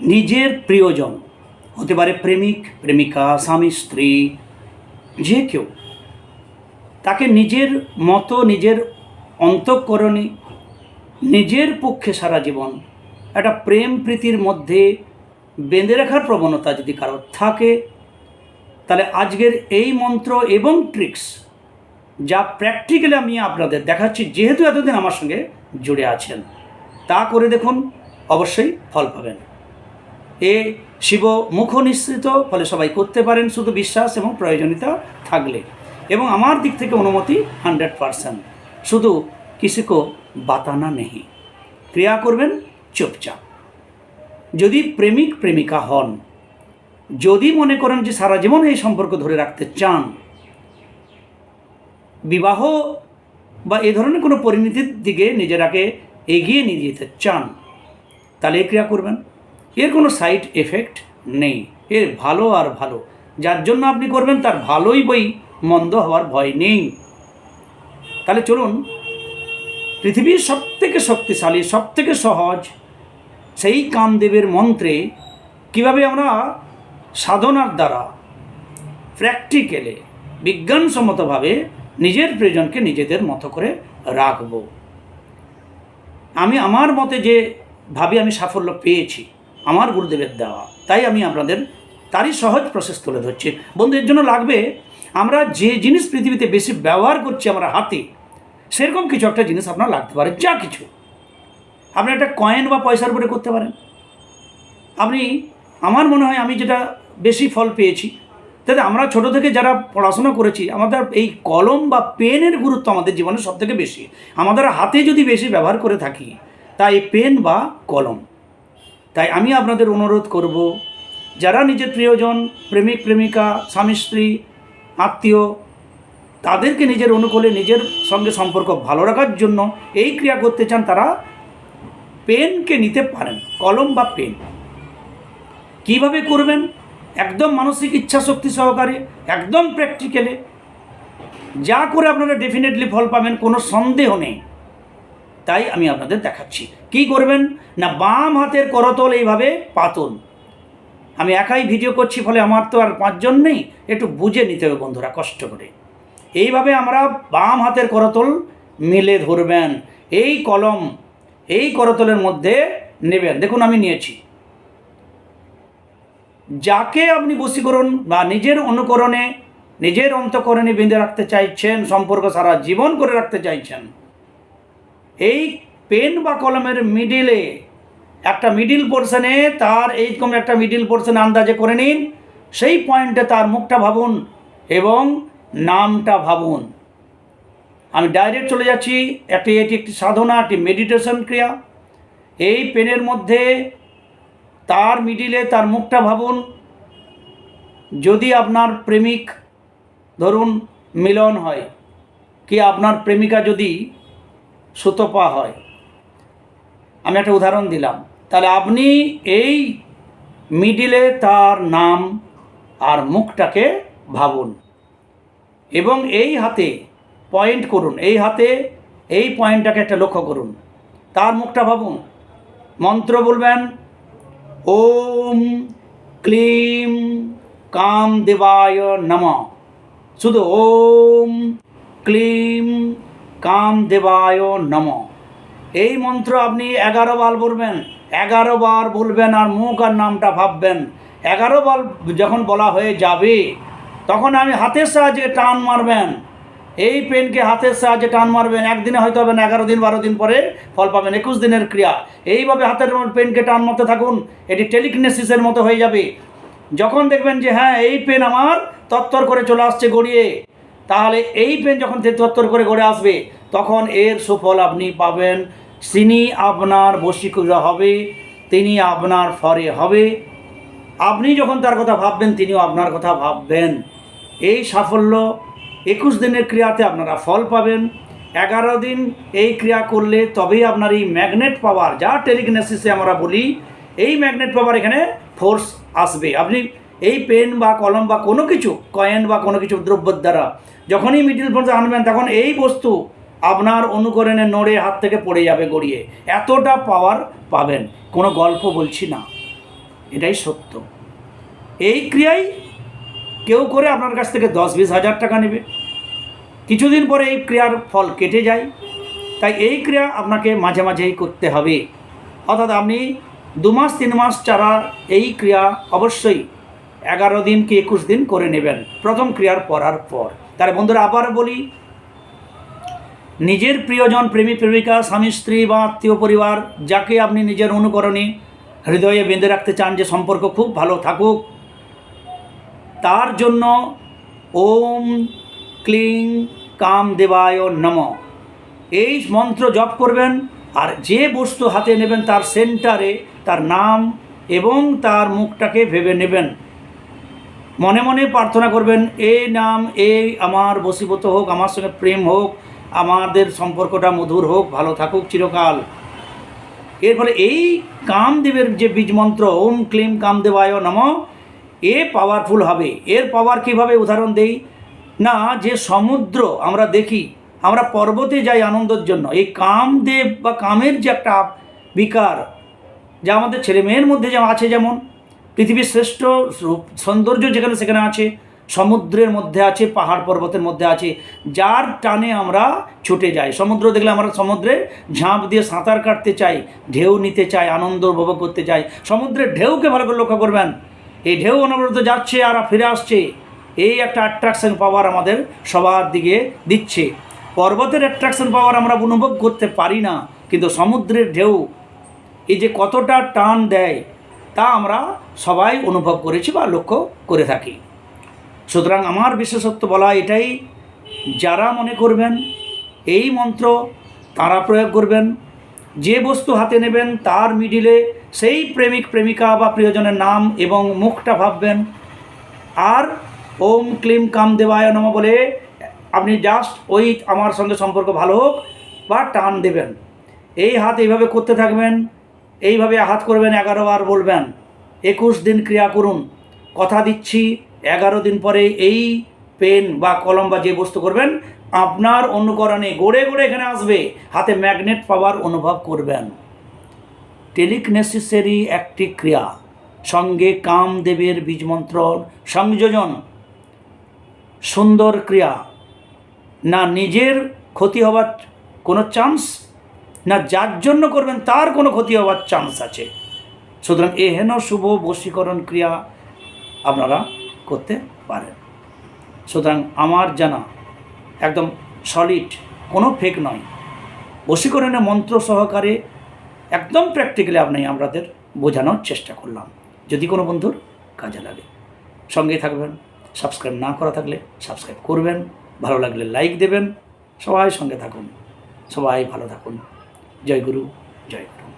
নিজের প্রিয়জন, হতে পারে প্রেমিক, প্রেমিকা, স্বামী, স্ত্রী, যে কেউ, তাকে নিজের মতো, নিজের অন্তঃকরণে, নিজের পক্ষে সারা জীবন একটা প্রেম প্রীতির মধ্যে বেঁধে রাখার প্রবণতা যদি কারোর থাকে, তাহলে আজকের এই মন্ত্র এবং ট্রিক্স যা প্র্যাকটিক্যালি আমি আপনাদের দেখাচ্ছি, যেহেতু এতদিন আমার সঙ্গে জুড়ে আছেন, তা করে দেখুন, অবশ্যই ফল পাবেন। এ শিব মুখ নিঃসৃত ফলে সবাই করতে পারেন শুধু বিশ্বাস এবং প্রয়োজনীয়তা থাকলে। এবং আমার দিক থেকে অনুমতি হান্ড্রেড পারসেন্ট। শুধু কিসিকো বাতানা নেই ক্রিয়া করবেন চুপচাপ। যদি প্রেমিক প্রেমিকা হন, যদি মনে করেন যে সারা জীবন এই সম্পর্ক ধরে রাখতে চান, বিবাহ বা এই ধরনের কোনো পরিণতির দিকে নিজেরাকে এগিয়ে নিয়ে যেতে চান, তাহলে এই ক্রিয়া করবেন। এর কোনো সাইড এফেক্ট নেই। এর ভালো আর ভালো। যার জন্য আপনি করবেন তার ভালোই বই মন্দ হওয়ার ভয় নেই। তাহলে চলুন, পৃথিবীর সবথেকে শক্তিশালী, সবথেকে সহজ সেই কামদেবের মন্ত্রে কীভাবে আমরা সাধনার দ্বারা প্র্যাকটিক্যালে বিজ্ঞানসম্মতভাবে নিজের প্রয়োজনকে নিজেদের মতো করে রাখব। আমি, আমার মতে যে ভাবে আমি সাফল্য পেয়েছি আমার গুরুদেবের দেওয়া। তাই আমি আপনাদের তারই সহজ প্রসেস তুলে ধরছি। বন্ধুদের জন্য লাগবে, আমরা যে জিনিস পৃথিবীতে বেশি ব্যবহার করছি আমরা হাতে, সেরকম কিছু একটা জিনিস আপনার লাগতে পারে, যা কিছু। আপনি একটা কয়েন বা পয়সার উপরে করতে পারেন। আপনি, আমার মনে হয় আমি যেটা বেশি ফল পেয়েছি, তাতে আমরা ছোট থেকে যারা পড়াশোনা করেছি, আমাদের এই কলম বা পেনের গুরুত্ব আমাদের জীবনে সব থেকে বেশি। আমাদের হাতে যদি বেশি ব্যবহার করে থাকি, তাই পেন বা কলম। তাই আমি আপনাদের অনুরোধ করব, যারা নিজের প্রিয়জন, প্রেমিক, প্রেমিকা, স্বামী, স্ত্রী, আত্মীয়, তাদেরকে নিজের অনুকূলে নিজের সঙ্গে সম্পর্ক ভালো রাখার জন্য এই ক্রিয়া করতে চান, তারা পেনকে নিতে পারেন, কলম বা পেন। কীভাবে করবেন? একদম মানসিক ইচ্ছা শক্তি সহকারে, একদম প্র্যাকটিক্যালে। যা করে আপনারা ডেফিনেটলি ফল পাবেন, কোনো সন্দেহ নেই। তাই আমি আপনাদের দেখাচ্ছি। কি করবেন? না, বাম হাতের করতল এইভাবে পাতন আমি একাই ভিডিও করছি, ফলে আমার তো আর পাঁচজন নেই। একটু বুঝে নিতে হবে বন্ধুরা, কষ্ট করে। এইভাবে আমরা বাম হাতের করতল মেলে ধরবেন। এই কলম, এই করতলের মধ্যে নেবেন। দেখুন, আমি নিয়েছি। যাকে আপনি বশীকরণ বা নিজের অনুকরণে, নিজের অন্তকরণে বেঁধে রাখতে চাইছেন, সম্পর্ক সারা জীবন করে রাখতে চাইছেন এই পেন বা কলমের মিডিলে একটা মিডিল পোর্শনে তার এইরকম একটা মিডিল পোর্শন আন্দাজে করে নিন। সেই পয়েন্টে তার মুখটা ভাবুন এবং নামটা ভাবুন। আমি ডাইরেক্ট চলে যাচ্ছি। একটি এটি একটি সাধনা, একটি মেডিটেশন ক্রিয়া। এই পেনের মধ্যে তার মিডিলে তার মুখটা ভাবুন। যদি আপনার প্রেমিক, ধরুন মিলন হয়, কি আপনার প্রেমিকা যদি সুতপা হয়। আমি একটা উদাহরণ দিলাম। তাহলে আপনি এই মিডিলে তার নাম আর মুখটাকে ভাবুন এবং এই হাতে পয়েন্ট করুন। এই হাতে এই পয়েন্টটাকে একটা লক্ষ্য করুন। তার মুখটা ভাবুন। মন্ত্র বলবেন, ওম ক্লিম কাম দেবায় নম। শুধু ওম ক্লিম কাম দেবায় নম। এই মন্ত্র আপনি এগারো বার বলবেন, এগারো বার বলবেন আর মুখ আর নামটা ভাববেন। এগারো বার যখন বলা হয়ে যাবে, তখন আমি হাতের সাহায্যে টান মারবেন। এই পেনকে হাতের সাহায্যে টান মারবেন। একদিনে হয়তো হবে না, এগারো দিন, বারো দিন পরে ফল পাবেন, একুশ দিনের ক্রিয়া। এইভাবে হাতের পেনকে টান মারতে থাকুন, এটি টেলিকিনেসিসের মতো হয়ে যাবে। যখন দেখবেন যে হ্যাঁ এই পেন আমার তত্তর করে চলে আসছে গড়িয়ে তাহলে এই পেন যখন তত্তর করে গড়ে আসবে, তখন এর সুফল আপনি পাবেন। তিনি আপনার বশীকরা হবে, তিনি আপনার ফরে হবে। আপনি যখন তার কথা ভাববেন, তিনিও আপনার কথা ভাববেন। এই সাফল্য একুশ দিনের ক্রিয়াতে আপনারা ফল পাবেন। এগারো দিন এই ক্রিয়া করলে তবেই আপনার এই ম্যাগনেট পাওয়ার যা টেলিকিনেসিসে আমরা বলি, এই ম্যাগনেট পাওয়ার এখানে ফোর্স আসবে। আপনি এই পেন বা কলম বা কোনো কিছু, কয়েন বা কোনো কিছু দ্রব্যের দ্বারা যখনই মিডিল ফোর্স আনবেন, তখন এই বস্তু আপনার অনুকরণে নড়ে হাত থেকে পড়ে যাবে গড়িয়ে। এতটা পাওয়ার পাবেন। কোনো গল্প বলছি না। এটাই সত্য। এই ক্রিয়াই কেউ করে আপনার কাছ থেকে দশ বিশ হাজার টাকা নেবে। কিছুদিন পরে এই ক্রিয়ার ফল কেটে যায়। তাই এই ক্রিয়া আপনাকে মাঝে মাঝেই করতে হবে। অর্থাৎ আপনি দু মাস, তিন মাস চারা এই ক্রিয়া অবশ্যই এগারো দিন কি একুশ দিন করে নেবেন। প্রথম ক্রিয়ার পড়ার পর। তার বন্ধুরা আবার বলি, নিজের প্রিয়জন, প্রেমী, প্রেমিকা, স্বামী, স্ত্রী বা আত্মীয় পরিবার, যাকে আপনি নিজের অনুকরণে হৃদয়ে বেঁধে রাখতে চান যে সম্পর্ক খুব ভালো থাকুক, তার জন্য ওম ক্লিং কাম দেবায় নম। এই মন্ত্র জপ করবেন আর যে বস্তু হাতে নেবেন তার সেন্টারে তার নাম এবং তার মুখটাকে ভেবে নেবেন। মনে মনে প্রার্থনা করবেন এই নাম এই আমার বসীভূত হোক, আমার সঙ্গে প্রেম হোক, আমাদের সম্পর্কটা মধুর হোক, ভালো থাকুক চিরকাল। এর ফলে এই কামদেবের যে বীজ মন্ত্র, ওম ক্লিম কামদেবায় নম এ পাওয়ারফুল হবে। এর পাওয়ার কীভাবে? উদাহরণ দেই। না, যে সমুদ্র আমরা দেখি, আমরা পর্বতে যাই আনন্দের জন্য, এই কামদেব বা কামের যে একটা বিকার, যা আমাদের ছেলে মেয়ের মধ্যে যেমন আছে যেমন পৃথিবীর শ্রেষ্ঠ সৌন্দর্য যেখানে সেখানে আছে, সমুদ্রের মধ্যে আছে, পাহাড় পর্বতের মধ্যে আছে, যার টানে আমরা ছুটে যাই। সমুদ্র দেখলে আমরা সমুদ্রে ঝাঁপ দিয়ে সাঁতার কাটতে চাই, ঢেউ নিতে চাই, আনন্দ উপভোগ করতে চাই। সমুদ্রের ঢেউকে ভালো করে লক্ষ্য করবেন। এই ঢেউ অনবরত যাচ্ছে আর ফিরে আসছে। এই একটা অ্যাট্রাকশন পাওয়ার আমাদের সবার দিকে দিচ্ছে। পর্বতের অ্যাট্রাকশন পাওয়ার আমরা অনুভব করতে পারি না, কিন্তু সমুদ্রের ঢেউ এই যে কতটা টান দেয়, তা আমরা সবাই অনুভব করেছি বা লক্ষ্য করে থাকি। সুতরাং আমার বিশেষত্ব বলা এটাই, যারা মনে করবেন এই মন্ত্র তারা প্রয়োগ করবেন, যে বস্তু হাতে নেবেন তার মিডিলে সেই প্রেমিক, প্রেমিকা বা প্রিয়জনের নাম এবং মুখটা ভাববেন। আর ওম ক্লিম কাম দেবায় নম বলে আপনি জাস্ট ওই আমার সঙ্গে সম্পর্ক ভালো হোক বা টান দেবেন। এই হাত এইভাবে করতে থাকবেন, এইভাবে হাত করবেন, এগারো বার বলবেন। একুশ দিন ক্রিয়া করুন। কথা দিচ্ছি, এগারো দিন পরে এই পেন বা কলম বা যে বস্তু করবেন, আপনার অনুকরণে গড়ে গড়ে এখানে আসবে। হাতে ম্যাগনেট পাওয়ার অনুভব করবেন। টেলিকনেসিসেরই একটি ক্রিয়া। সঙ্গে কামদেবের বীজমন্ত্র সংযোজন। সুন্দর ক্রিয়া। না নিজের ক্ষতি হওয়ার কোনো চান্স না যার জন্য করবেন তার কোনো ক্ষতি হওয়ার চান্স আছে? সুতরাং এহেন শুভ বশীকরণ ক্রিয়া আপনারা করতে পারেন। সুতরাং আমার জানা একদম সলিড কোনো ফেক নয়। বশীকরণের মন্ত্র সহকারে একদম প্র্যাকটিক্যালি আপনি আমাদের বোঝানোর চেষ্টা করলাম। যদি কোনো বন্ধুর কাজে লাগে সঙ্গে থাকবেন সাবস্ক্রাইব না করা থাকলে সাবস্ক্রাইব করবেন, ভালো লাগলে লাইক দেবেন, সবাই সঙ্গে থাকুন, সবাই ভালো থাকুন। জয় গুরু জয় গুরু।